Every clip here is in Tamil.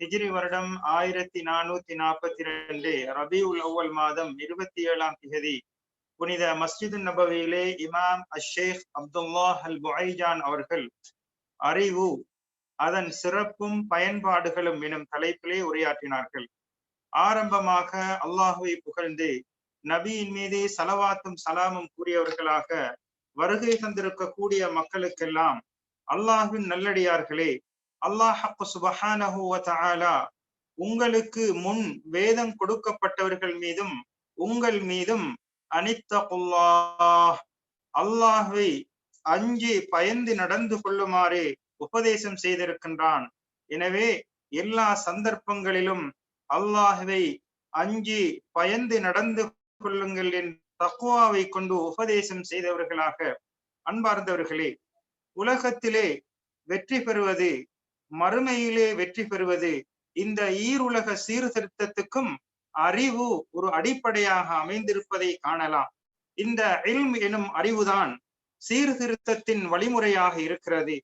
ஹிஜ்ரி வருடம் ஆயிரத்தி நானூத்தி நாற்பத்தி ரெண்டு ரபியுல் அவ்வல் மாதம் இருபத்தி ஏழாம் திகதி. புனித மஸ்ஜிது நபவியிலே இமாம் அஷேக் அப்துல்லா அல் புஐஜான் அவர்கள் அறிவு அதன் சிறப்பும் பயன்பாடுகளும் எனும் தலைப்பிலே உரையாற்றினார்கள். ஆரம்பமாக அல்லாஹுவை புகழ்ந்து நபியின் மீது சலவாத்தும் சலாமும் கூறியவர்களாக வருகை தந்திருக்கக்கூடிய மக்களுக்கெல்லாம் அல்லாஹின் நல்லடியார்களே அல்லாஹ் சுபஹானஹூவத்தாலா உங்களுக்கு முன் வேதம் கொடுக்கப்பட்டவர்கள் மீதும் உங்கள் மீதும் அனித்தகுல்லாஹ். அல்லாஹை அஞ்சி பயந்து நடந்து கொள்ளுமாறு உபதேசம் செய்திருக்கின்றான். எனவே எல்லா சந்தர்ப்பங்களிலும் அல்லாஹுவை அஞ்சி பயந்து நடந்து கொள்ளுங்கள் என் தக்குவாவை கொண்டு உபதேசம் செய்தவர்களாக அன்பார்ந்தவர்களே உலகத்திலே வெற்றி பெறுவது மறுமையிலே வெற்றி பெறுவது. இந்த ஈருலக சீர்திருத்தத்துக்கும் அறிவு ஒரு அடிப்படையாக அமைந்திருப்பதை காணலாம். இந்த இல்ம் எனும் அறிவுதான் சீர்திருத்தத்தின் வழிமுறையாக இருக்கிறது.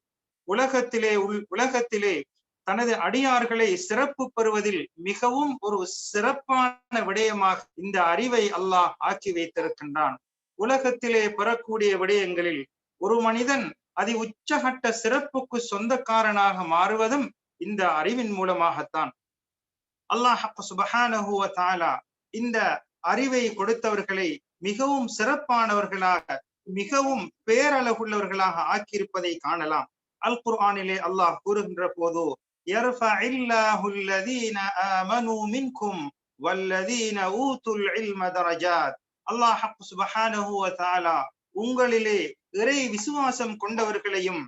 உலகத்திலே உள் உலகத்திலே தனது அடியார்களை சிறப்பு பெறுவதில் மிகவும் ஒரு சிறப்பான விடயமாக இந்த அறிவை அல்லாஹ் ஆக்கி வைத்திருக்கின்றான். உலகத்திலே பெறக்கூடிய விடயங்களில் ஒரு மனிதன் அதை உச்சகட்ட சிறப்புக்கு சொந்தக்காரனாக மாறுவதும் இந்த அறிவின் மூலமாகத்தான். அல்லாஹ் சுபஹானஹுவ இந்த அறிவை கொடுத்தவர்களை மிகவும் சிறப்பானவர்களாக மிகவும் பேரழகுள்ளவர்களாக ஆக்கியிருப்பதை காணலாம். அல் குர்ஆனிலே அல்லாஹ் கூறுகின்ற போது அல்லாஹ் சுபஹானஹுவ தாலா உங்களிலே இறை விசுவாசம் கொண்டவர்களையும்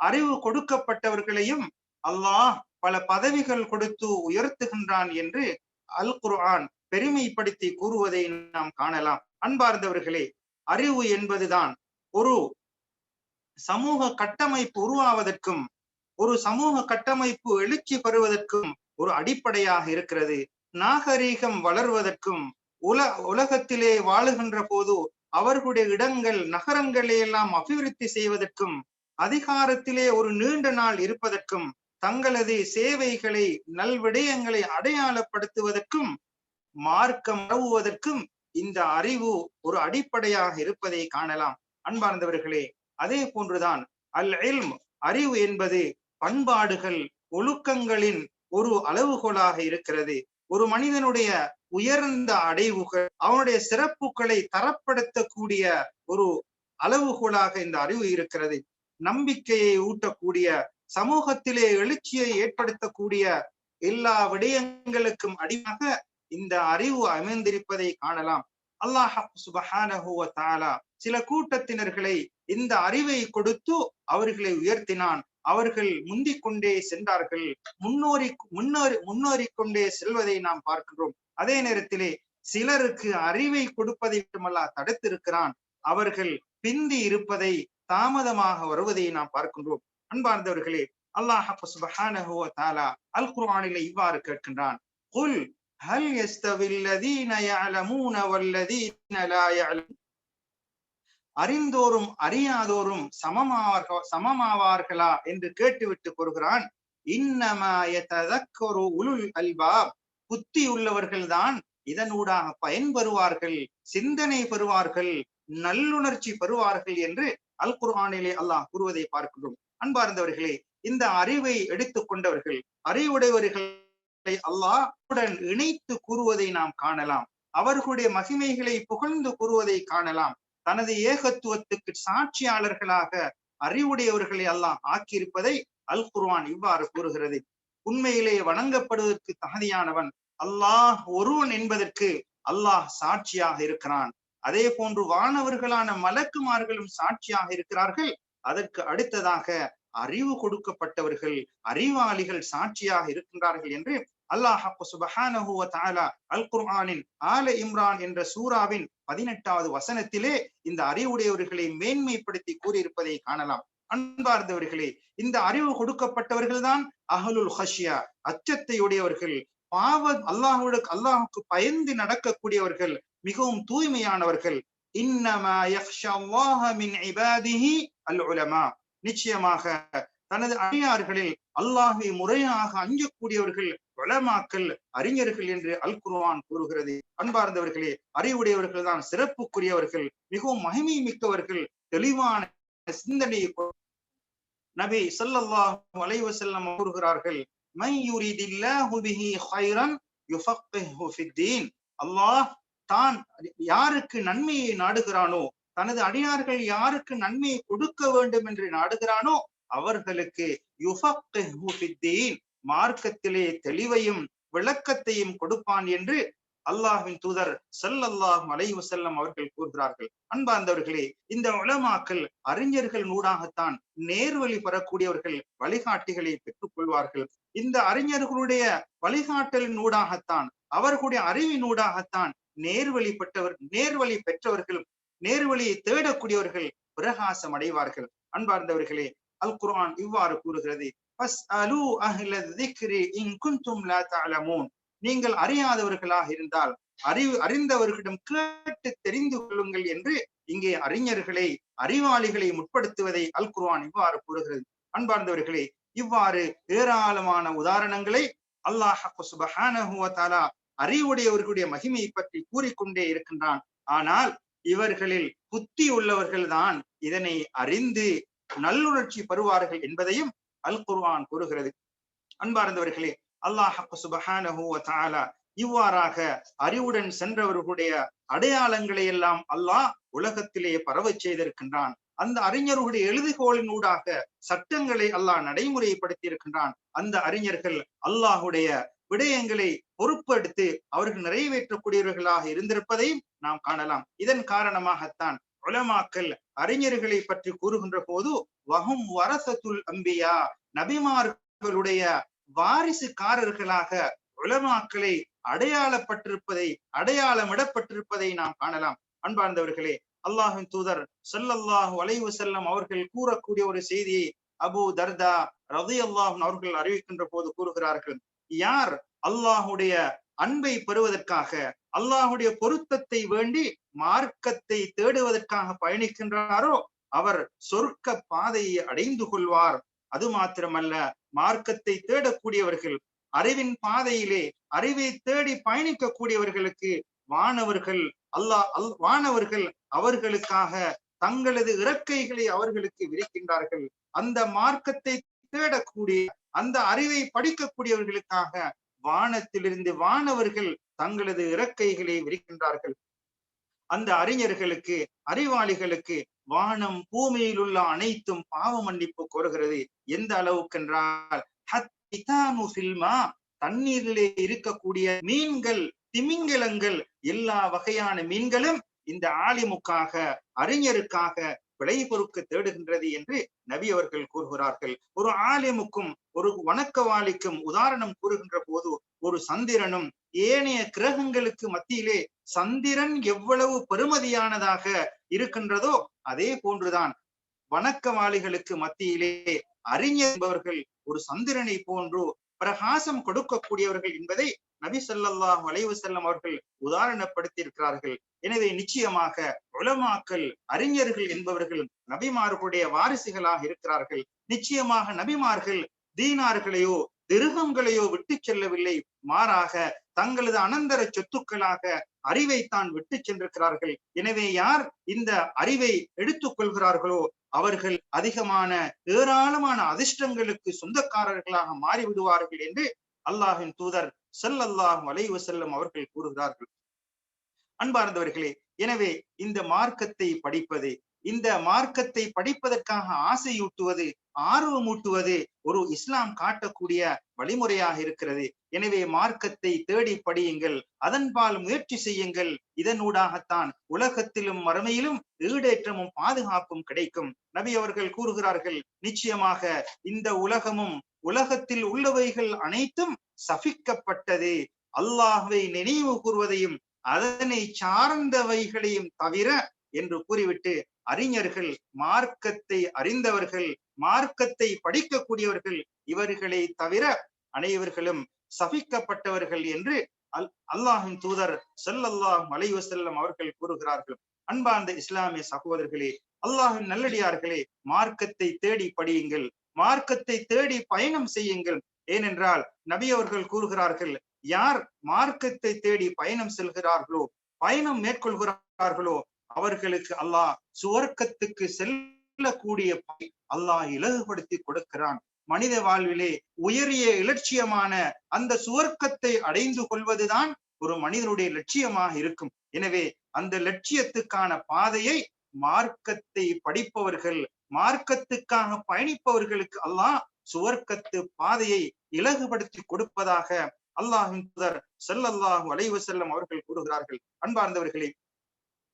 அறிவு கொடுக்கப்பட்டவர்களையும் அல்லாஹ் பல பதவிகள் கொடுத்து உயர்த்துகின்றான் என்று அல் குர்ஆன் பெருமைப்படுத்தி கூறுவதை நாம் காணலாம். அன்பார்ந்தவர்களே அறிவு என்பதுதான் ஒரு சமூக கட்டமைப்பு உருவாவதற்கும் ஒரு சமூக கட்டமைப்பு எழுச்சி பெறுவதற்கும் ஒரு அடிப்படையாக இருக்கிறது. நாகரீகம் வளர்வதற்கும் உல உலகத்திலே வாழுகின்ற போது அவர்களுடைய இடங்கள் நகரங்களை எல்லாம் அபிவிருத்தி செய்வதற்கும் அதிகாரத்திலே ஒரு நீண்ட நாள் இருப்பதற்கும் தங்களது சேவைகளை நல்விடயங்களை அடையாளப்படுத்துவதற்கும் மார்க்கம் உறவுவதற்கும் இந்த அறிவு ஒரு அடிப்படையாக இருப்பதை காணலாம். அன்பார்ந்தவர்களே அதே போன்றுதான் அல் இல்ம் அறிவு என்பது பண்பாடுகள் ஒழுக்கங்களின் ஒரு அளவுகோலாக இருக்கிறது. ஒரு மனிதனுடைய உயர்ந்த அடைவுகள் அவனுடைய சிறப்புகளை தரப்படுத்தக்கூடிய ஒரு அளவுகோலாக இந்த அறிவு இருக்கிறது. நம்பிக்கையை ஊட்டக்கூடிய சமூகத்திலே எழுச்சியை ஏற்படுத்தக்கூடிய எல்லா விடயங்களுக்கும் அடிமாக இந்த அறிவு அமைந்திருப்பதை காணலாம். அல்லாஹ் சுபஹானஹுவ தாலா சில கூட்டத்தினர்களை இந்த அறிவை கொடுத்து அவர்களை உயர்த்தினான். அவர்கள் முந்திக் கொண்டே சென்றார்கள். முன்னோரி முன்னோரி முன்னோரிக் கொண்டே செல்வதை நாம் பார்க்கின்றோம் அதே நேரத்திலே சிலருக்கு அறிவை கொடுப்பதை மட்டுமல்ல தடுத்திருக்கிறான். அவர்கள் பிந்தி இருப்பதை தாமதமாக வருவதை நாம் பார்க்கின்றோம். அன்பார்ந்தவர்களே அல்லாஹ் சுபஹானஹு அல் குர்ஆனிலே இவ்வாறு கேட்கின்றான். குல் ஹல் யஸ்தவி அல்லதீன வல்லதீன அறிந்தோரும் அறியாதோரும் சமமாவார்கள் சமமாவார்களா என்று கேட்டுவிட்டு கூறுகிறான். இன்னமயத்ததக்கொரு உலுல் அல்பாப். புத்தி உள்ளவர்கள்தான் இதனூடாக பயன்பெறுவார்கள் சிந்தனை பெறுவார்கள் நல்லுணர்ச்சி பெறுவார்கள் என்று அல் குர்ஆனிலே அல்லாஹ் கூறுவதை பார்க்கிறோம் அன்பார்ந்தவர்களே இந்த அறிவை எடுத்துக் கொண்டவர்கள் அறிவுடையவர்களை அல்லாஹ் உடன் இணைத்து கூறுவதை நாம் காணலாம். அவர்களுடைய மகிமைகளை புகழ்ந்து கூறுவதை காணலாம். தனது ஏகத்துவத்துக்கு சாட்சியாளர்களாக அறிவுடையவர்களை அல்லாஹ் ஆக்கியிருப்பதை அல் குர்வான் இவ்வாறு கூறுகிறது. உண்மையிலே வணங்கப்படுவதற்கு தகுதியானவன் அல்லாஹ் ஒருவன் என்பதற்கு அல்லாஹ் சாட்சியாக இருக்கிறான். அதே போன்று வானவர்களான மலக்குமார்களும் சாட்சியாக இருக்கிறார்கள். அதற்கு அடுத்ததாக அறிவு கொடுக்கப்பட்டவர்கள் அறிவாளிகள் சாட்சியாக இருக்கின்றார்கள் என்று அல்லாஹ் சுபஹானஹுவ தாலா அல் குர்ஆனின் ஆல இம்ரான் என்ற சூராவின் பதினெட்டாவது வசனத்திலே இந்த அறிவுடையவர்களை மேன்மைப்படுத்தி கூறியிருப்பதை காணலாம். அன்பார்ந்தவர்களே இந்த அறிவு கொடுக்கப்பட்டவர்கள் தான் அஹலுல் ஹஷியா அச்சத்தை உடையவர்கள் பாவ அல்லாஹோட அல்லாஹுக்கு பயந்து நடக்கக்கூடியவர்கள் மிகவும் தூய்மையானவர்கள். இன்னமா யக்ஷல்லாஹ இபாதிஹி அல் உலமா. நிச்சயமாக தனது அடியார்களில் அல்லாஹை முறையாக அஞ்சக்கூடியவர்கள் வளமாக்கல் அறிஞர்கள் என்று அல் குருவான் கூறுகிறது. அன்பார்ந்தவர்களே அறிவுடையவர்கள் தான் சிறப்புக்குரியவர்கள் மிகவும் மகிமை மிக்கவர்கள் தெளிவான சிந்தனையை நபி ஸல்லல்லாஹு அலைஹி கூறுகிறார்கள் மை அல்லாஹ் தான் யாருக்கு நன்மையை நாடுகிறானோ தனது அடியார்கள் யாருக்கு நன்மையை கொடுக்க வேண்டும் என்று நாடுகிறானோ அவர்களுக்கு மார்க்கத்திலே தெளிவையும் விளக்கத்தையும் கொடுப்பான் என்று அல்லாஹின் தூதர் ஸல்லல்லாஹு மலைவு செல்லம் அவர்கள் கூறுகிறார்கள். அன்பார்ந்தவர்களே இந்த உலமாக்கள் அறிஞர்கள் நூடாகத்தான் நேர்வழி பெறக்கூடியவர்கள் வழிகாட்டிகளை பெற்றுக் கொள்வார்கள். இந்த அறிஞர்களுடைய வழிகாட்டலின் ஊடாகத்தான் அவர்களுடைய அறிவினூடாகத்தான் நேர்வழி பெற்றவர் நேர்வழி பெற்றவர்கள் நேர்வழியை தேடக்கூடியவர்கள் பிரகாசம் அடைவார்கள். அன்பார்ந்தவர்களே அல் குரான் இவ்வாறு கூறுகிறது. நீங்கள் அறியாதவர்களாக இருந்தால் அறிவு அறிந்தவர்களிடம் கேட்டு தெரிந்து கொள்ளுங்கள் என்று இங்கே அறிஞர்களை அறிவாளிகளை முற்படுத்துவதை அல் குர்வான் இவ்வாறு கூறுகிறது. அன்பார்ந்தவர்களே இவ்வாறு ஏராளமான உதாரணங்களை அல்லாஹ் அறிவுடையவர்களுடைய மகிமையை பற்றி கூறிக்கொண்டே இருக்கின்றான். ஆனால் இவர்களில் புத்தி உள்ளவர்கள்தான் இதனை அறிந்து நல்லுணர்ச்சி பெறுவார்கள் என்பதையும் அல் குர்வான் கூறுகிறது. அன்பார்ந்தவர்களே அல்லாஹ் இவ்வாறாக அறிவுடன் சென்றவர்களுடைய அடையாளங்களை எல்லாம் அல்லாஹ் உலகத்திலேயே பரவச் செய்திருக்கின்றான். அந்த அறிஞர்களுடைய எழுதுகோளினூடாக சட்டங்களை அல்லாஹ் நடைமுறைப்படுத்தி இருக்கின்றான் அந்த அறிஞர்கள் அல்லாஹுடைய விடயங்களை பொறுப்பெடுத்து அவர்கள் நிறைவேற்றக்கூடியவர்களாக இருந்திருப்பதையும் நாம் காணலாம். இதன் காரணமாகத்தான் உலமாக்கல் அறிஞர்களை பற்றி கூறுகின்ற போது வகும் வரசத்துல் அம்பியா நபிமார்களுடைய வாரிசுக்காரர்களாக உலமாக்களை அடையாளப்பட்டிருப்பதை அடையாளமிடப்பட்டிருப்பதை நாம் காணலாம். அன்பார்ந்தவர்களே அல்லாஹின் தூதர் ஸல்லல்லாஹு அலைஹி செல்லம் அவர்கள் கூறக்கூடிய ஒரு செய்தியை அபு தர்தா ரதி அல்லாஹன் அவர்கள் அறிவிக்கின்ற போது கூறுகிறார்கள் யார் அல்லாஹுடைய அன்பை பெறுவதற்காக அல்லாஹுடைய பொருத்தத்தை வேண்டி மார்க்கத்தை தேடுவதற்காக பயணிக்கின்றாரோ அவர் சொர்க்க பாதையை அடைந்து கொள்வார். அது மாத்திரமல்ல மார்க்கத்தை தேடக்கூடியவர்கள் அறிவின் பாதையிலே அறிவை தேடி பயணிக்கக்கூடியவர்களுக்கு வானவர்கள் அல்லாஹ் அல் வானவர்கள் அவர்களுக்காக தங்களது இறக்கைகளை அவர்களுக்கு விரிக்கின்றார்கள். அந்த மார்க்கத்தை தேடக்கூடிய அந்த அறிவை படிக்கக்கூடியவர்களுக்காக வானத்திலிருந்து வானவர்கள் தங்களது இறக்கைகளை விரிக்கின்றார்கள். அந்த அறிஞர்களுக்கு அறிவாளிகளுக்கு வானம் பூமியில் உள்ள அனைத்தும் பாவ மன்னிப்பு கோருகிறது. எந்த அளவுக்கென்றால் தண்ணீரிலே இருக்கக்கூடிய மீன்கள் திமிங்கலங்கள் எல்லா வகையான மீன்களும் இந்த ஆலிமுக்காக அறிஞருக்காக விளை பொறுக்க தேடுகின்றது என்று நபி அவர்கள் கூறுகிறார்கள். ஒரு ஆலிமுக்கும் ஒரு வணக்கவாளிக்கும் உதாரணம் கூறுகின்ற போது ஒரு சந்திரனும் ஏனைய கிரகங்களுக்கு மத்தியிலே சந்திரன் எவ்வளவு பெருமதியானதாக இருக்கின்றதோ அதே போன்றுதான் வணக்கவாளிகளுக்கு மத்தியிலே அறிஞர் என்பவர்கள் ஒரு சந்திரனை போன்று பிரகாசம் கொடுக்கக்கூடியவர்கள் என்பதை நபி சொல்லாஹ் வளைவு செல்லம் அவர்கள் உதாரணப்படுத்தி இருக்கிறார்கள் எனவே நிச்சயமாக உலமாக்கள் அறிஞர்கள் என்பவர்கள் நபிமார்களுடைய வாரிசுகளாக இருக்கிறார்கள். நிச்சயமாக நபிமார்கள் தீனார்களையோ திருகங்களையோ விட்டு செல்லவில்லை. மாறாக தங்களது அனந்தர சொத்துக்களாக அறிவைத்தான் விட்டு சென்றிருக்கிறார்கள். எனவே யார் இந்த அறிவை எடுத்துக் கொள்கிறார்களோ அவர்கள் அதிகமான ஏராளமான அதிர்ஷ்டங்களுக்கு சொந்தக்காரர்களாக மாறிவிடுவார்கள் என்று அல்லாஹின் தூதர் ஸல்லல்லாஹு அலைஹி செல்லும் அவர்கள் கூறுகிறார்கள். அன்பார்ந்தவர்களே எனவே இந்த மார்க்கத்தை படிப்பது இந்த மார்க்கத்தை படிப்பதற்காக ஆசையூட்டுவது ஆர்வமூட்டுவது ஒரு இஸ்லாம் காட்டக்கூடிய வழிமுறையாக இருக்கிறது. எனவே மார்க்கத்தை தேடி படியுங்கள் அதன்பால் முயற்சி செய்யுங்கள். இதனூடாகத்தான் உலகத்திலும் மறுமையிலும் ஈடேற்றமும் பாதுகாப்பும் கிடைக்கும். நபி அவர்கள் கூறுகிறார்கள் நிச்சயமாக இந்த உலகமும் உலகத்தில் உள்ளவைகள் அனைத்தும் சபிக்கப்பட்டது. அல்லாஹுவை நினைவு கூறுவதையும் அதனை சார்ந்தவைகளையும் தவிர என்று கூறிவிட்டு அறிஞர்கள் மார்க்கத்தை அறிந்தவர்கள் மார்க்கத்தை படிக்கக்கூடியவர்கள் இவர்களை தவிர அனைவர்களும் சபிக்கப்பட்டவர்கள் என்று அல் அல்லாஹின் தூதர் செல்லல்லாஹ் அலைஹி வஸல்லம் அவர்கள் கூறுகிறார்கள். அன்பார்ந்த இஸ்லாமிய சகோதரர்களே அல்லாஹின் நல்லடியார்களே மார்க்கத்தை தேடி படியுங்கள் மார்க்கத்தை தேடி பயணம் செய்யுங்கள். ஏனென்றால் நபி அவர்கள் கூறுகிறார்கள் யார் மார்க்கத்தை தேடி பயணம் செல்கிறார்களோ பயணம் மேற்கொள்கிறார்களோ அவர்களுக்கு அல்லாஹ் சுவர்க்கத்துக்கு செல்லக்கூடிய அல்லாஹ் இலகுபடுத்தி கொடுக்கிறான். மனித வாழ்விலே உயரிய இலட்சியமான அந்த சுவர்க்கத்தை அடைந்து கொள்வதுதான் ஒரு மனிதனுடைய லட்சியமாக இருக்கும். எனவே அந்த லட்சியத்துக்கான பாதையை மார்க்கத்தை படிப்பவர்கள் மார்க்கத்துக்காக பயணிப்பவர்களுக்கு அல்லாஹ் சுவர்க்கத்து பாதையை இலகுபடுத்தி கொடுப்பதாக அல்லாஹின் புதர் ஸல்லல்லாஹு அலைஹி வஸல்லம் அவர்கள் கூறுகிறார்கள் அன்பார்ந்தவர்களே.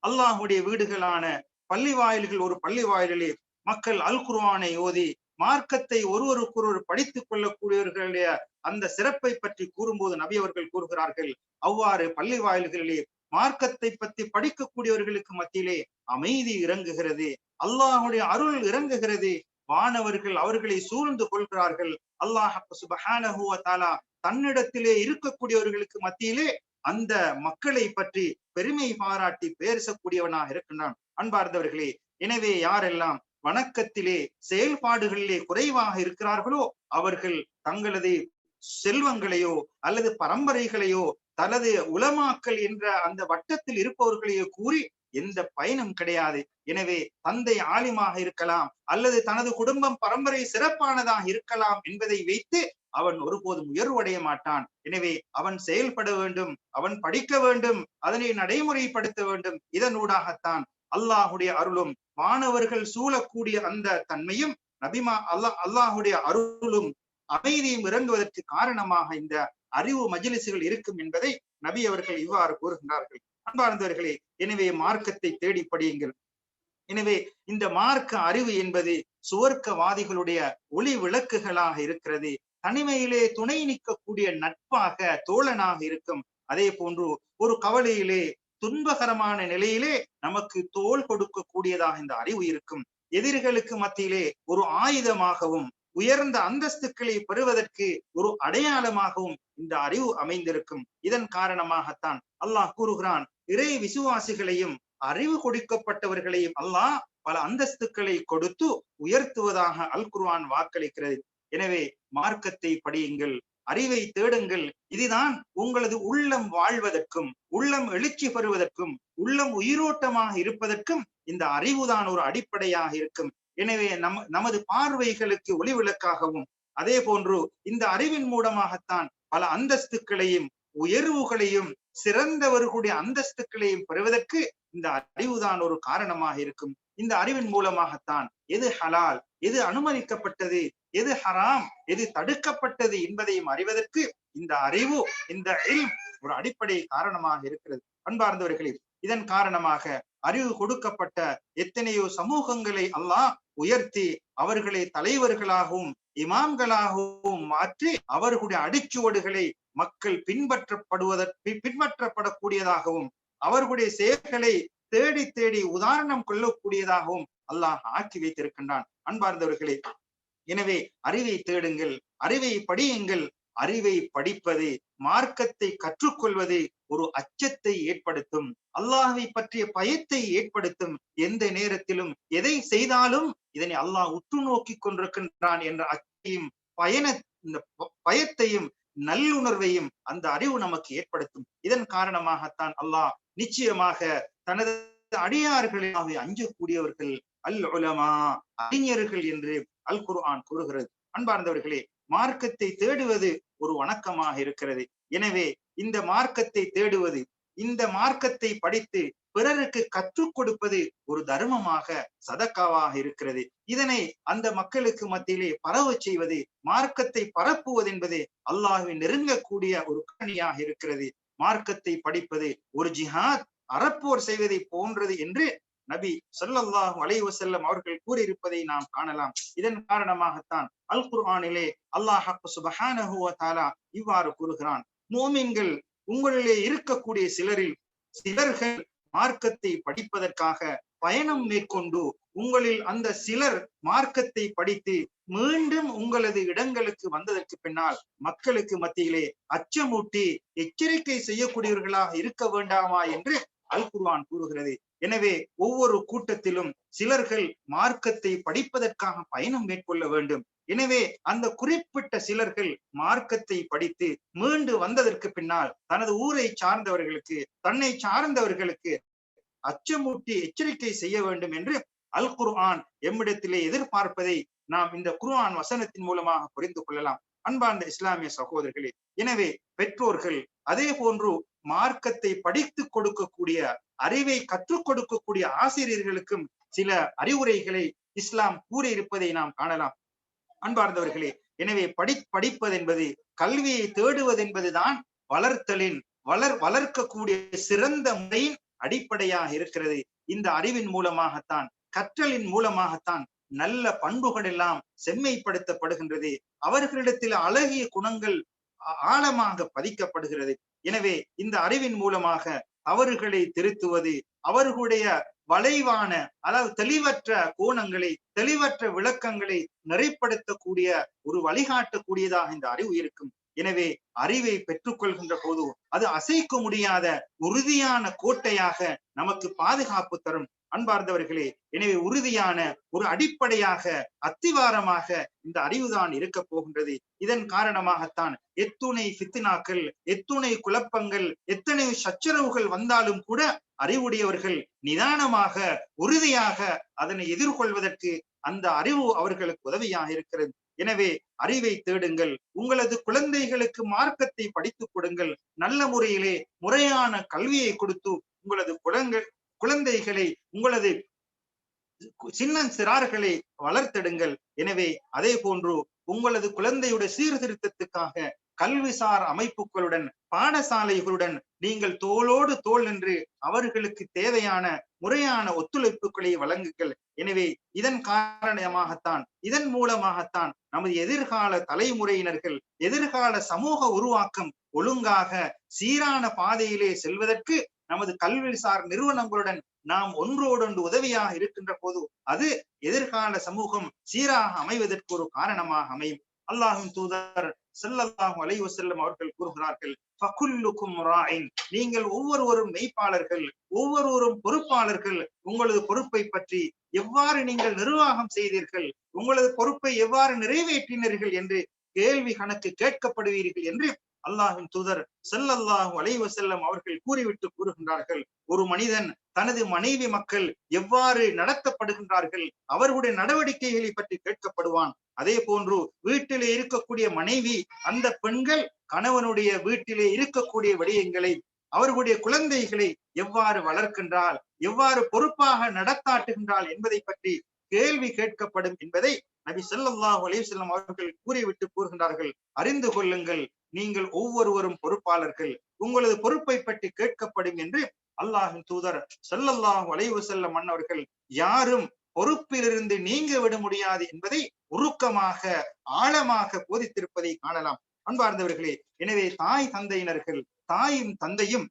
அல்லாஹுடைய வீடுகளான பள்ளி வாயில்கள் ஒரு பள்ளி வாயிலே மக்கள் அல் குர்ஆனை ஓதி மார்க்கத்தை ஒருவருக்கொருவர் படித்துக் கொள்ளக்கூடியவர்களுடைய அந்த சிறப்பை பற்றி கூறும்போது நபி அவர்கள் கூறுகிறார்கள் அவ்வாறு பள்ளி வாயில்களிலே மார்க்கத்தை பற்றி படிக்கக்கூடியவர்களுக்கு மத்தியிலே அமைதி இறங்குகிறது அல்லாஹுடைய அருள் இறங்குகிறது. வானவர்கள் அவர்களை சூழ்ந்து கொள்கிறார்கள். அல்லாஹ் சுபஹானஹு வ தன்னிடத்திலே இருக்கக்கூடியவர்களுக்கு மத்தியிலே அந்த மக்களை பற்றி பெருமை பாராட்டி பேசக்கூடியவனாக இருக்கின்றான். அன்பார்ந்தவர்களே எனவே யாரெல்லாம் வணக்கத்திலே செயல்பாடுகளிலே குறைவாக இருக்கிறார்களோ அவர்கள் தங்களது செல்வங்களையோ அல்லது பரம்பரைகளையோ தனது உலமாக்கல் என்ற அந்த வட்டத்தில் இருப்பவர்களையோ கூறி எந்த பயனும் கிடையாது. எனவே தந்தை ஆலிமாக இருக்கலாம் அல்லது தனது குடும்பம் பரம்பரை சிறப்பானதாக இருக்கலாம் என்பதை வைத்து அவன் ஒருபோதும் உயர்வடைய மாட்டான். எனவே அவன் செயல்பட வேண்டும் அவன் படிக்க வேண்டும் அதனை நடைமுறைப்படுத்த வேண்டும் இதனூடாகத்தான் அல்லாஹுடைய அருளும் மாணவர்கள் சூழக்கூடிய அந்த தன்மையும் நபிமா அல்லாஹ் அல்லாஹுடைய அருளும் அமைதியும் இறங்குவதற்கு காரணமாக இந்த அறிவு மஜிலிசுகள் இருக்கும் என்பதை நபி அவர்கள் இவ்வாறு கூறுகின்றார்கள். அன்பார்ந்தவர்களே எனவே மார்க்கத்தை தேடி படியுங்கள். எனவே இந்த மார்க்க அறிவு என்பது சுவர்க்கவாதிகளுடைய ஒளி விளக்குகளாக இருக்கிறது. தனிமையிலே துணை நிற்கக்கூடிய நட்பாக தோழனாக இருக்கும். அதே போன்று ஒரு கவலையிலே துன்பகரமான நிலையிலே நமக்கு தோல் கொடுக்கக்கூடியதாக இந்த அறிவு இருக்கும். எதிரிகளுக்கு மத்தியிலே ஒரு ஆயுதமாகவும் உயர்ந்த அந்தஸ்துக்களை பெறுவதற்கு ஒரு அடையாளமாகவும் இந்த அறிவு அமைந்திருக்கும். இதன் காரணமாகத்தான் அல்லாஹ் கூறுகிறான் இறை விசுவாசிகளையும் அறிவு கொடுக்கப்பட்டவர்களையும் அல்லாஹ் பல அந்தஸ்துக்களை கொடுத்து உயர்த்துவதாக அல் குர்வான் வாக்களிக்கிறது. எனவே மார்க்கத்தை படியுங்கள் அறிவை தேடுங்கள். இதுதான் உங்களது உள்ளம் வாழ்வதற்கும் உள்ளம் எழுச்சி பெறுவதற்கும் உள்ளம் உயிரோட்டமாக இருப்பதற்கும் இந்த அறிவுதான் ஒரு அடிப்படையாக இருக்கும். எனவே நம் நமது பார்வைகளுக்கு ஒளிவிளக்காகவும் அதே போன்று இந்த அறிவின் மூலமாகத்தான் பல அந்தஸ்துக்களையும் உயர்வுகளையும் சிறந்தவர்களுடைய அந்தஸ்துக்களையும் பெறுவதற்கு இந்த அறிவுதான் ஒரு காரணமாக இருக்கும். இந்த அறிவின் மூலமாகத்தான் எது ஹலால் எது அனுமதிக்கப்பட்டது எது ஹராம் எது தடுக்கப்பட்டது என்பதையும் அறிவதற்கு இந்த அறிவு இந்த ஒரு அடிப்படை காரணமாக இருக்கிறது. அன்பார்ந்தவர்களே இதன் காரணமாக அறிவு கொடுக்கப்பட்ட எத்தனையோ சமூகங்களை அல்லாஹ் உயர்த்தி அவர்களை தலைவர்களாகவும் இமாம்களாகவும் மாற்றி அவர்களுடைய அடிச்சுவடுகளை மக்கள் பின்பற்றப்படுவதற்கு பின்பற்றப்படக்கூடியதாகவும் அவர்களுடைய செயல்களை தேடி தேடி உதாரணம் கொள்ளக்கூடியதாகவும் அல்லாஹ் ஆக்கி வைத்திருக்கின்றான். அன்பார்ந்தவர்களே எனவே அறிவை தேடுங்கள் அறிவை படியுங்கள். அறிவை படிப்பது மார்க்கத்தை கற்றுக்கொள்வது ஒரு அச்சத்தை ஏற்படுத்தும். அல்லாஹை பற்றிய பயத்தை ஏற்படுத்தும். எந்த நேரத்திலும் எதை செய்தாலும் இதனை அல்லாஹ் உற்று நோக்கி கொண்டிருக்கின்றான் என்ற அச்சையும் பயண இந்த பயத்தையும் நல்லுணர்வையும் அந்த அறிவு நமக்கு ஏற்படுத்தும். இதன் காரணமாகத்தான் அல்லாஹ் நிச்சயமாக தனது அடியார்களாக அஞ்சக்கூடியவர்கள் அல் உலமா அறிஞர்கள் என்று அல் குர்ஆன் கூறுகிறது. அன்பார்ந்தவர்களே மார்க்கத்தை தேடுவது ஒரு வணக்கமாக இருக்கிறது. எனவே இந்த மார்க்கத்தை தேடுவது இந்த மார்க்கத்தை படித்து பிறருக்கு கற்றுக் கொடுப்பது ஒரு தர்மமாக சதக்காவாக இருக்கிறது. இதனை அந்த மக்களுக்கு மத்தியிலே பரவ செய்வது மார்க்கத்தை பரப்புவது என்பது அல்லாஹ்வை நெருங்கக்கூடிய ஒரு கணியாக இருக்கிறது. மார்க்கத்தை படிப்பது ஒரு ஜிஹாத் அறப்போர் செய்வதை போன்றது என்று நபி ஸல்லல்லாஹு அலைஹி வஸல்லம் அவர்கள் கூறியிருப்பதை நாம் காணலாம். இதன் காரணமாகத்தான் அல் குர்ஆனிலே அல்லாஹ் சுப்ஹானஹு இவ்வாறு கூறுகிறான். மோமின்கள் உங்களிலே இருக்கக்கூடிய சிலரில் சிலர்கள் மார்க்கத்தை படிப்பதற்காக பயணம் மேற்கொண்டு உங்களில் அந்த சிலர் மார்க்கத்தை படித்து மீண்டும் உங்களது இடங்களுக்கு வந்ததற்கு பின்னால் மக்களுக்கு மத்தியிலே அச்சமூட்டி எச்சரிக்கை செய்யக்கூடியவர்களாக இருக்க வேண்டாமா என்று அல் குர்வான் கூறுகிறது. எனவே ஒவ்வொரு கூட்டத்திலும் சிலர்கள் மார்க்கத்தை படிப்பதற்காக பயணம் மேற்கொள்ள வேண்டும். எனவே அந்த குறிப்பிட்ட சிலர்கள் மார்க்கத்தை படித்து மீண்டு வந்ததற்கு பின்னால் தனது ஊரை சார்ந்தவர்களுக்கு தன்னை சார்ந்தவர்களுக்கு அச்சமூட்டி எச்சரிக்கை செய்ய வேண்டும் என்று அல் குர்ஆன் எம்மிடத்திலே எதிர்பார்ப்பதை நாம் இந்த குர்ஆன் வசனத்தின் மூலமாக புரிந்து கொள்ளலாம். அன்பார்ந்த இஸ்லாமிய சகோதரர்களே எனவே பெற்றோர்கள் அதே போன்று மார்க்கத்தை படித்து கொடுக்கக்கூடிய அறிவை கற்றுக் கொடுக்கக்கூடிய ஆசிரியர்களுக்கும் சில அறிவுரைகளை இஸ்லாம் கூறியிருப்பதை நாம் காணலாம். அன்பார்ந்தவர்களே எனவே படி படிப்பது என்பது கல்வியை தேடுவது என்பதுதான் வளர்த்தலின் வளர் வளர்க்கக்கூடிய சிறந்த முறையின் அடிப்படையாக இருக்கிறது. இந்த அறிவின் மூலமாகத்தான் கற்றலின் மூலமாகத்தான் நல்ல பண்புகள் எல்லாம் செம்மைப்படுத்தப்படுகின்றது. அவர்களிடத்தில் அழகிய குணங்கள் ஆழமாக பதிக்கப்படுகிறது. எனவே இந்த அறிவின் மூலமாக அவர்களை திருத்துவது அவர்களுடைய வளைவான அதாவது தெளிவற்ற கோணங்களை தெளிவற்ற விளக்கங்களை நெறிப்படுத்தக்கூடிய ஒரு வழிகாட்டக்கூடியதாக இந்த அறிவு இருக்கும். எனவே அறிவை பெற்றுக்கொள்கின்ற போது அது அசைக்க முடியாத உறுதியான கோட்டையாக நமக்கு பாதுகாப்பு தரும். அன்பார்ந்தவர்களே எனவே உறுதியான ஒரு அடிப்படையாக அத்திவாரமாக இந்த அறிவுதான் இருக்க போகின்றது. இதன் காரணமாகத்தான் எத்துணை சித்தினாக்கள் எத்துணை குழப்பங்கள் எத்தனை சச்சரவுகள் வந்தாலும் கூட அறிவுடையவர்கள் நிதானமாக உறுதியாக அதனை எதிர்கொள்வதற்கு அந்த அறிவு அவர்களுக்கு உதவியாக இருக்கிறது. எனவே அறிவை தேடுங்கள் உங்களது குழந்தைகளுக்கு மார்க்கத்தை படித்துக் கொடுங்கள் நல்ல முறையிலே முறையான கல்வியை கொடுத்து உங்களது குழந்தை குழந்தைகளை உங்களது சின்ன சிறார்களை வளர்த்தெடுங்கள். எனவே அதே போன்று உங்களது குழந்தையுடைய சீர்திருத்தத்துக்காக கல்விசார் அமைப்புகளுடன் பாடசாலைகளுடன் நீங்கள் தோளோடு தோல் நின்று அவர்களுக்கு தேவையான முறையான ஒத்துழைப்புகளை வழங்குங்கள். எனவே இதன் காரணமாகத்தான் இதன் மூலமாகத்தான் நமது எதிர்கால தலைமுறையினர்கள் எதிர்கால சமூக உருவாக்கம் ஒழுங்காக சீரான பாதையிலே செல்வதற்கு நமது கல்விசார் நிறுவனங்களுடன் நாம் ஒன்றோடொன்று உதவியாக இருக்கின்ற போது அது எதிர்கால சமூகம் சீராக அமைவதற்கு ஒரு காரணமாக அமையும். அல்லாஹின் தூதர் செல்லல்லாஹு அலைவு செல்லும் அவர்கள் கூறுகிறார்கள் பகுல்லுக்கும் ராயின் நீங்கள் ஒவ்வொருவரும் மெய்ப்பாளர்கள் ஒவ்வொருவரும் பொறுப்பாளர்கள். உங்களது பொறுப்பை பற்றி எவ்வாறு நீங்கள் நிர்வாகம் செய்தீர்கள்? உங்களது பொறுப்பை எவ்வாறு நிறைவேற்றினீர்கள் என்று கேள்வி கணக்கு கேட்கப்படுவீர்கள் என்று அல்லாஹின் தூதர் செல்லல்லாஹு அலைவ செல்லம் அவர்கள் கூறிவிட்டு கூறுகின்றார்கள் ஒரு மனிதன் தனது மனைவி மக்கள் எவ்வாறு நடத்தப்படுகின்றார்கள்? அவர்களுடைய நடவடிக்கைகளை பற்றி கேட்கப்படுவான். அதே போன்று வீட்டிலே இருக்கக்கூடிய மனைவி அந்த பெண்கள் கணவனுடைய வீட்டிலே இருக்கக்கூடிய விடயங்களை அவர்களுடைய குழந்தைகளை எவ்வாறு வளர்க்கின்றால் எவ்வாறு பொறுப்பாக நடத்தாட்டுகின்றாள் என்பதை பற்றி கேள்வி கேட்கப்படும் என்பதை நபி செல்லல்லாஹ் அலைஹி அவர்கள் கூறிவிட்டு கூறுகின்றார்கள் அறிந்து கொள்ளுங்கள் நீங்கள் ஒவ்வொருவரும் பொறுப்பாளர்கள். உங்களது பொறுப்பை பற்றி கேட்கப்படும் என்று அல்லாஹின் தூதர் செல்லல்லாஹ் வளைவு வஸல்லம் மன்னவர்கள் யாரும் பொறுப்பிலிருந்து நீங்க விட முடியாது என்பதை உருக்கமாக ஆழமாக போதித்திருப்பதை காணலாம். அன்பார்ந்தவர்களே எனவே தாய் தந்தையினர்கள் தாயும் தந்தையும்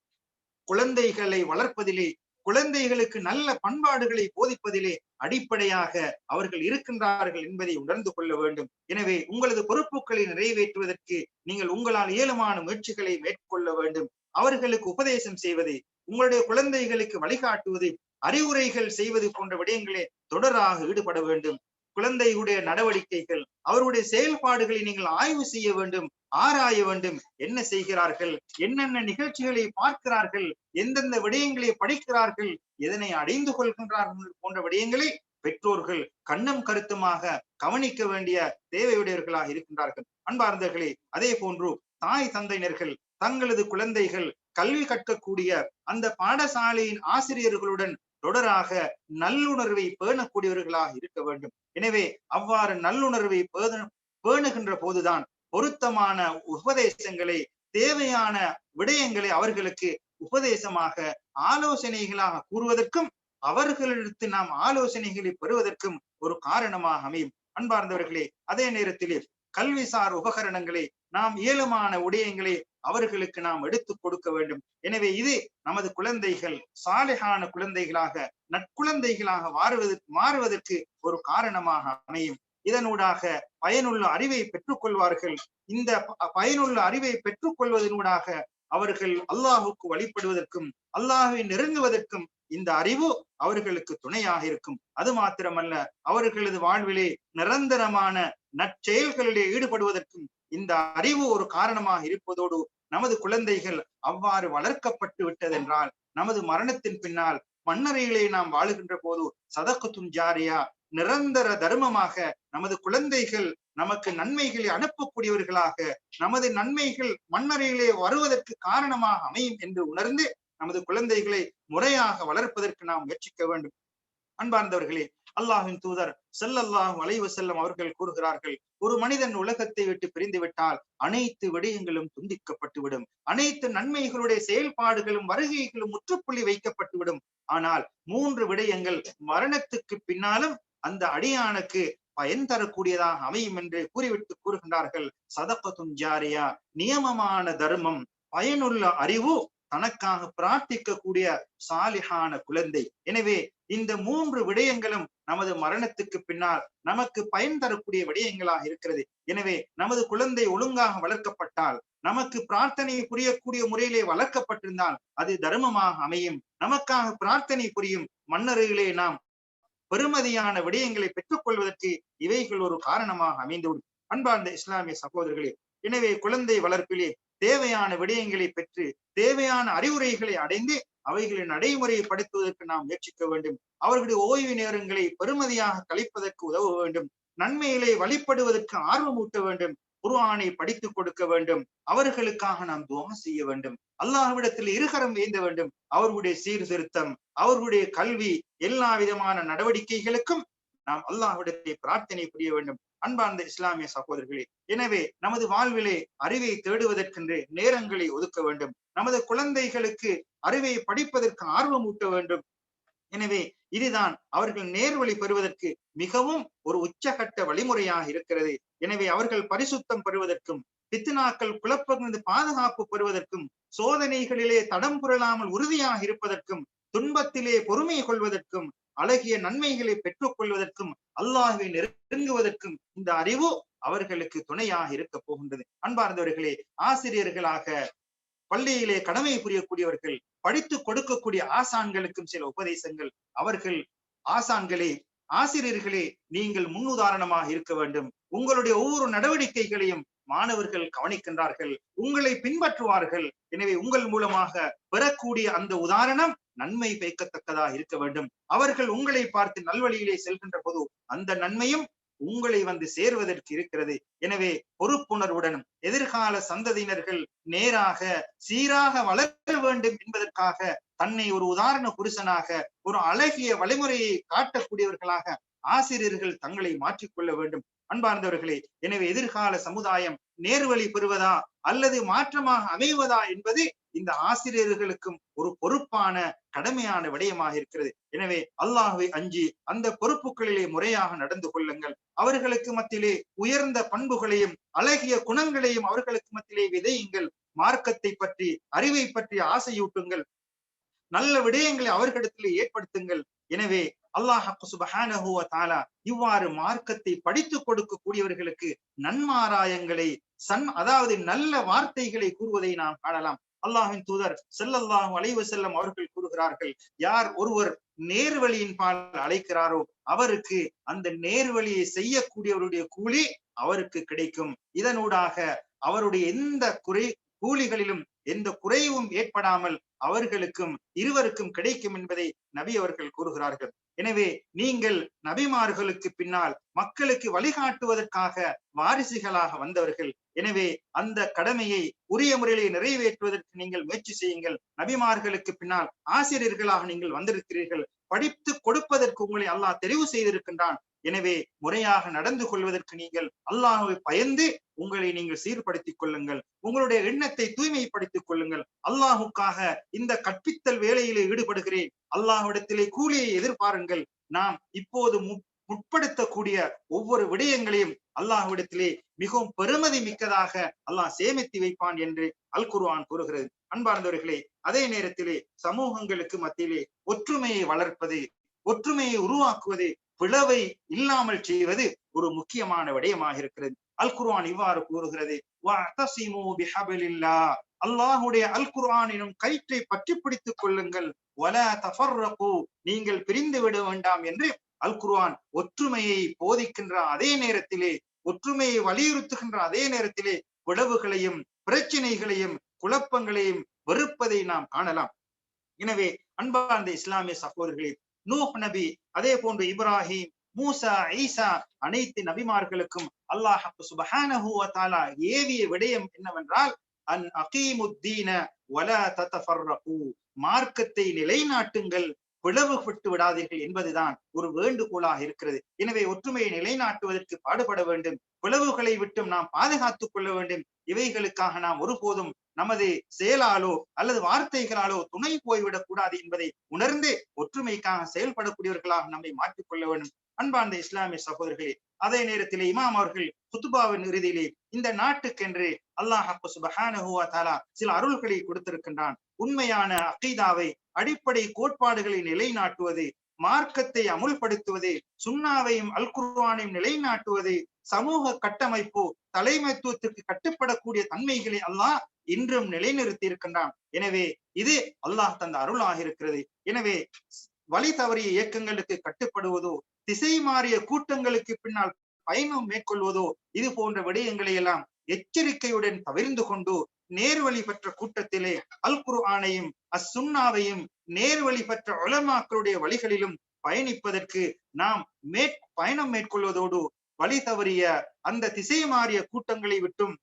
குழந்தைகளை வளர்ப்பதிலே குழந்தைகளுக்கு நல்ல பண்பாடுகளை போதிப்பதிலே அடிப்படையாக அவர்கள் இருக்கின்றார்கள் என்பதை உணர்ந்து கொள்ள வேண்டும். எனவே உங்களது பொறுப்புகளை நிறைவேற்றுவதற்கு நீங்கள் உங்களால் இயலுமான முயற்சிகளை மேற்கொள்ள வேண்டும். அவர்களுக்கு உபதேசம் செய்வது உங்களுடைய குழந்தைகளுக்கு வழிகாட்டுவது அறிவுரைகள் செய்வது போன்ற விடயங்களே தொடராக ஈடுபட வேண்டும். குழந்தையுடைய நடவடிக்கைகள் அவருடைய செயல்பாடுகளை நீங்கள் ஆய்வு செய்ய வேண்டும் ஆராய வேண்டும். என்ன செய்கிறார்கள்? என்னென்ன நிகழ்ச்சிகளை பார்க்கிறார்கள்? எந்தெந்த விடயங்களை படிக்கிறார்கள்? எதனை அடைந்து கொள்கின்றார்கள் போன்ற விடயங்களை பெற்றோர்கள் கண்ணம் கருத்துமாக கவனிக்க வேண்டிய தேவையுடையவர்களாக இருக்கின்றார்கள். அன்பார்ந்தர்களே அதே போன்று தாய் தந்தையினர்கள் தங்களது குழந்தைகள் கல்வி கற்கக்கூடிய அந்த பாடசாலையின் ஆசிரியர்களுடன் தொடராக நல்லுணர்வை பேணக்கூடியவர்களாக இருக்க வேண்டும். எனவே அவ்வாறு நல்லுணர்வை பேணுகின்ற போதுதான் பொருத்தமான உபதேசங்களை தேவையான விடயங்களை அவர்களுக்கு உபதேசமாக ஆலோசனைகளாக கூறுவதற்கும் அவர்களிடத்து நாம் ஆலோசனைகளை பெறுவதற்கும் ஒரு காரணமாக அமையும். அன்பார்ந்தவர்களே அதே நேரத்திலே கல்விசார் உபகரணங்களை நாம் இயலுமான விடயங்களை அவர்களுக்கு நாம் எடுத்துக் கொடுக்க வேண்டும். எனவே இது நமது குழந்தைகள் சாலைகான குழந்தைகளாக நற்குழந்தைகளாக மாறுவதற்கு மாறுவதற்கு ஒரு காரணமாக அமையும். இதனூடாக பயனுள்ள அறிவை பெற்றுக்கொள்வார்கள். இந்த பயனுள்ள அறிவை பெற்றுக்கொள்வதனூடாக அவர்கள் அல்லாஹுக்கு வழிபடுவதற்கும் அல்லாஹுவை நெருங்குவதற்கும் இந்த அறிவு அவர்களுக்கு துணையாக இருக்கும். அது மாத்திரமல்ல அவர்களது வாழ்விலே நிரந்தரமான நற்செயல்களிலே ஈடுபடுவதற்கும் இந்த அறிவு ஒரு காரணமாக இருப்பதோடு நமது குழந்தைகள் அவ்வாறு வளர்க்கப்பட்டு விட்டதென்றால் நமது மரணத்தின் பின்னால் மண்ணறையிலே நாம் வாழுகின்ற போது சதகுத்தும் ஜாரியா நிரந்தர தர்மமாக நமது குழந்தைகள் நமக்கு நன்மைகளை அனுப்பக்கூடியவர்களாக நமது நன்மைகள் மண்ணறையிலே வருவதற்கு காரணமாக அமையும் என்று உணர்ந்து நமது குழந்தைகளை முறையாக வளர்ப்பதற்கு நாம் முயற்சிக்க வேண்டும். அன்பார்ந்தவர்களே அல்லாஹின் தூதர் செல்லல்லாஹ் வளைவு செல்லம் அவர்கள் கூறுகிறார்கள் ஒரு மனிதன் உலகத்தை விட்டு பிரிந்து விட்டால் அனைத்து விடயங்களும் துண்டிக்கப்பட்டுவிடும் அனைத்து நன்மைகளுடைய செயல்பாடுகளும் வருகைகளும் முற்றுப்புள்ளி வைக்கப்பட்டுவிடும் ஆனால் மூன்று விடயங்கள் மரணத்துக்கு பின்னாலும் அந்த அடியானுக்கு பயன் தரக்கூடியதாக அமையும் என்று கூறிவிட்டு கூறுகின்றார்கள். சதப்பத்தும் ஜாரியா நியமமான தர்மம் பயனுள்ள அறிவு தனக்காக பிரார்த்திக்கக்கூடிய சாலிஹான குழந்தை. எனவே இந்த மூன்று விடயங்களும் நமது மரணத்துக்கு பின்னால் நமக்கு பயன் தரக்கூடிய விடயங்களாக இருக்கிறது. எனவே நமது குழந்தை ஒழுங்காக வளர்க்கப்பட்டால் நமக்கு பிரார்த்தனை புரியக்கூடிய முறையிலே வளர்க்கப்பட்டிருந்தால் அது தர்மமாக அமையும். நமக்காக பிரார்த்தனை புரியும் மன்னர்களே நாம் பெருமதியான விடயங்களை பெற்றுக் கொள்வதற்கு இவைகள் ஒரு காரணமாக அமைந்துவிடும். அன்பார்ந்த இஸ்லாமிய சகோதரர்களே எனவே குழந்தை வளர்ப்பிலே தேவையான விடயங்களை பெற்று தேவையான அறிவுரைகளை அடைந்து அவைகளை நடைமுறைப்படுத்துவதற்கு நாம் முயற்சிக்க வேண்டும். அவர்களுடைய ஓய்வு நேரங்களை பெருமதியாக கழிப்பதற்கு உதவ வேண்டும். நன்மையிலே வழிபடுவதற்கு ஆர்வமூட்ட வேண்டும். குர்ஆனை படித்துக் கொடுக்க வேண்டும். அவர்களுக்காக நாம் துவா செய்ய வேண்டும். அல்லாஹ்விடத்தில் இருகரம் வேந்த வேண்டும். அவர்களுடைய சீர்திருத்தம் அவர்களுடைய கல்வி எல்லா விதமான நடவடிக்கைகளுக்கும் நாம் அல்லாஹ்விடத்தை பிரார்த்தனை புரிய வேண்டும். அன்பார்ந்த இஸ்லாமிய சகோதரர்களே எனவே நமது வாழ்விலே அறிவை தேடுவதற்கென்று நேரங்களை ஒதுக்க வேண்டும். நமது குழந்தைகளுக்கு அறிவை படிப்பதற்கு ஆர்வம் ஊட்ட வேண்டும். எனவே இதுதான் அவர்கள் நேர்வழி பெறுவதற்கு மிகவும் ஒரு உச்சகட்ட வழிமுறையாக இருக்கிறது. எனவே அவர்கள் பரிசுத்தம் பெறுவதற்கும் பித்துனாக்கள் குழப்பமிருந்து பாதுகாப்பு பெறுவதற்கும் சோதனைகளிலே தடம் புரளாமல் உறுதியாக இருப்பதற்கும் துன்பத்திலே பொறுமை கொள்வதற்கும் அழகிய நன்மைகளை பெற்றுக் கொள்வதற்கும் அல்லாஹுவை நெருங்குவதற்கும் இந்த அறிவு அவர்களுக்கு துணையாக இருக்க போகின்றது. அன்பார்ந்தவர்களே ஆசிரியர்களாக பள்ளியிலே கடமை புரியக்கூடியவர்கள் படித்து கொடுக்கக்கூடிய ஆசான்களுக்கும் சில உபதேசங்கள். அவர்கள் ஆசான்களே ஆசிரியர்களே நீங்கள் முன்னுதாரணமாக இருக்க வேண்டும். உங்களுடைய ஒவ்வொரு நடவடிக்கைகளையும் மாணவர்கள் கவனிக்கின்றார்கள் உங்களை பின்பற்றுவார்கள். எனவே உங்கள் மூலமாக பெறக்கூடிய அந்த உதாரணம் நன்மை பயக்கத்தக்கதா இருக்க வேண்டும். அவர்கள் உங்களை பார்த்து நல்வழியிலே செல்கின்ற போது அந்த நன்மையும் உங்களை வந்து சேர்வதற்கு இருக்கிறது. எனவே பொறுப்புணர்வுடன் எதிர்கால சந்ததியினர்கள் நேராக சீராக வளர வேண்டும் என்பதற்காக தன்னை ஒரு உதாரண புருஷனாக ஒரு அழகிய வழிமுறையை காட்டக்கூடியவர்களாக ஆசிரியர்கள் தங்களை மாற்றிக்கொள்ள வேண்டும். அன்பார்ந்தவர்களே எனவே எதிர்கால சமுதாயம் நேர்வழி பெறுவதா அல்லது மாற்றமாக அமைவதா என்பது இந்த ஆசிரியர்களுக்கும் ஒரு பொறுப்பான கடமையான விடயமாக இருக்கிறது. எனவே அல்லாஹுவை அஞ்சி அந்த பொறுப்புகளிலே முறையாக நடந்து கொள்ளுங்கள். அவர்களுக்கு மத்தியிலே உயர்ந்த பண்புகளையும் அழகிய குணங்களையும் அவர்களுக்கு மத்தியிலே விதையுங்கள். மார்க்கத்தை பற்றி அறிவை பற்றி ஆசையூட்டுங்கள். நல்ல விடயங்களை அவர்களிடத்திலே ஏற்படுத்துங்கள். எனவே அல்லாஹ் சுபஹானஹுவ தாலா இவ்வாறு மார்க்கத்தை படித்து கொடுக்கக்கூடியவர்களுக்கு நன்மாராயங்களை சன் அதாவது நல்ல வார்த்தைகளை கூறுவதை நாம் காணலாம். அல்லாஹின் தூதர் செல்லல்லாஹும் அலைவு செல்லம் அவர்கள் கூறுகிறார்கள் யார் ஒருவர் நேர்வழியின் பால் அழைக்கிறாரோ அவருக்கு அந்த நேர்வழியை செய்யக்கூடியவருடைய கூலி அவருக்கு கிடைக்கும். இதனூடாக அவருடைய எந்த குறை கூலிகளிலும் எந்த குறைவும் ஏற்படாமல் அவர்களுக்கும் இருவருக்கும் கிடைக்கும் என்பதை நபி அவர்கள் கூறுகிறார்கள். எனவே நீங்கள் நபிமார்களுக்கு பின்னால் மக்களுக்கு வழிகாட்டுவதற்காக வாரிசுகளாக வந்தவர்கள் எனவே அந்த கடமையை உரிய முறையிலே நிறைவேற்றுவதற்கு நீங்கள் முயற்சி செய்யுங்கள். நபிமார்களுக்கு பின்னால் ஆசிரியர்களாக நீங்கள் வந்திருக்கிறீர்கள். படித்து கொடுப்பதற்கு உங்களை அல்லாஹ் தெரிவு செய்திருக்கின்றான். எனவே முறையாக நடந்து கொள்வதற்கு நீங்கள் அல்லாஹுவை பயந்து உங்களை நீங்கள் சீர்படுத்திக் கொள்ளுங்கள். உங்களுடைய எண்ணத்தை தூய்மைப்படுத்திக் கொள்ளுங்கள். அல்லாஹுக்காக இந்த கற்பித்தல் வேலையிலே ஈடுபடுகிறேன். அல்லாஹ்விடத்திலே கூலியை எதிர்பாருங்கள். நாம் இப்போது முற்படுத்தக்கூடிய ஒவ்வொரு விடயங்களையும் அல்லாஹுவிடத்திலே மிகவும் பெருமதி மிக்கதாக அல்லாஹ் சேமித்து வைப்பான் என்று அல் குருவான் கூறுகிறது. அன்பார்ந்தவர்களே அதே நேரத்திலே சமூகங்களுக்கு மத்தியிலே ஒற்றுமையை வளர்ப்பது ஒற்றுமையை உருவாக்குவது பிளவை இல்லாமல் செய்வது ஒரு முக்கியமான விடயமாக இருக்கிறது. அல் குர்ஆன் இவ்வாறு கூறுகிறது. அல்லாஹுடைய அல் குர்ஆன் எனும் கயிற்றை பற்றி பிடித்துக் கொள்ளுங்கள். நீங்கள் பிரிந்து விட வேண்டாம் என்று அல் குர்ஆன் ஒற்றுமையை போதிக்கின்ற அதே நேரத்திலே ஒற்றுமையை வலியுறுத்துகின்ற அதே நேரத்திலே விளவுகளையும் பிரச்சனைகளையும் குழப்பங்களையும் வெறுப்பதை நாம் காணலாம். எனவே அன்பார்ந்த இஸ்லாமிய சகோதரர்களே நூஹ் நபி அதே போன்று இப்ராஹிம் மூசா ஈசா அனைத்து நபிமார்களுக்கும் அல்லாஹ் சுபஹானஹு தாலா ஏவிய விடயம் என்னவென்றால் அன் அகீமுத்தீன வல தத்தஃபர்ரகு மார்க்கத்தை நிலைநாட்டுங்கள் பிளவுபட்டு விடாதீர்கள் என்பதுதான் ஒரு வேண்டுகோளாக இருக்கிறது. எனவே ஒற்றுமையை நிலைநாட்டுவதற்கு பாடுபட வேண்டும் பிளவுகளை விட்டும் நாம் பாதுகாத்துக் கொள்ள வேண்டும் இவைகளுக்காக நாம் ஒருபோதும் நமது செயலாலோ அல்லது வார்த்தைகளாலோ துணை போய்விடக் கூடாது என்பதை உணர்ந்து ஒற்றுமைக்காக செயல்படக்கூடியவர்களாக நம்மை மாற்றிக்கொள்ள வேண்டும். அன்பார்ந்த இஸ்லாமிய சகோதரர்களே அதே நேரத்திலே இமாம் அவர்கள் குத்துபாவின் இறுதியிலே இந்த நாட்டுக்கென்று அல்லாஹ் சுபஹானஹுவா தாலா சில அருள்களை கொடுத்திருக்கின்றான். உண்மையான அகைதாவை அடிப்படை கோட்பாடுகளை நிலைநாட்டுவது மார்க்கத்தை அமுல்படுத்துவது சுண்ணாவையும் அல் குர்வானையும் நிலைநாட்டுவது சமூக கட்டமைப்பு தலைமைத்துவத்திற்கு கட்டுப்படக்கூடிய தன்மைகளை அல்லாஹ் இன்றும் நிலைநிறுத்தி இருக்கின்றான் எனவே இது அல்லாஹ் தந்த அருளாக இருக்கிறது. எனவே வழி தவறிய இயக்கங்களுக்கு கட்டுப்படுவதோ திசை மாறிய கூட்டங்களுக்கு பின்னால் பயணம் மேற்கொள்வதோ இது போன்ற விடயங்களை எல்லாம் எச்சரிக்கையுடன் தவிர்ந்து கொண்டு நேர்வழி பெற்ற கூட்டத்திலே அல் குர்ஆனையும் அசுன்னாவையும் நேர்வழி பெற்ற உலமாக்களுடைய வழிகளிலும் பயணிப்பதற்கு நாம் மே பயணம் மேற்கொள்வதோடு வழி தவறிய அந்த திசை மாறிய கூட்டங்களை விட்டும்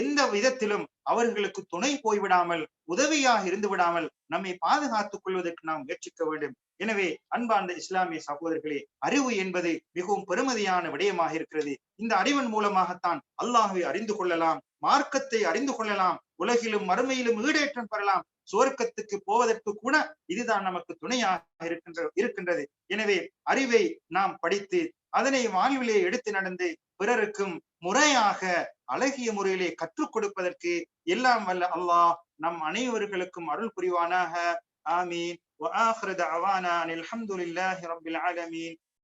எந்த விதத்திலும் அவர்களுக்கு துணை போய்விடாமல் உதவியாக இருந்து விடாமல் நம்மை பாதுகாத்துக் கொள்வதற்கு நாம் முயற்சிக்க வேண்டும். எனவே அன்பார்ந்த இஸ்லாமிய சகோதரர்களே அறிவு என்பது மிகவும் பெருமதியான விடயமாக இருக்கிறது. இந்த அறிவின் மூலமாகத்தான் அல்லாஹை அறிந்து கொள்ளலாம் மார்க்கத்தை அறிந்து கொள்ளலாம் உலகிலும் மறுமையிலும் ஈடேற்றம் பெறலாம் சுவர்க்கத்துக்கு போவதற்கு கூட இதுதான் நமக்கு துணையாக இருக்கின்ற இருக்கின்றது. எனவே அறிவை நாம் படித்து அதனை வாழ்விலே எடுத்து நடந்து பிறருக்கும் முறையாக அழகிய முறையிலே கற்றுக் கொடுப்பதற்கு எல்லாம் வல்ல அல்லாஹ் நம் அனைவர்களுக்கும் அருள் புரிவானாக ஆமீன் وآخر دعوانا أن الحمد لله رب العالمين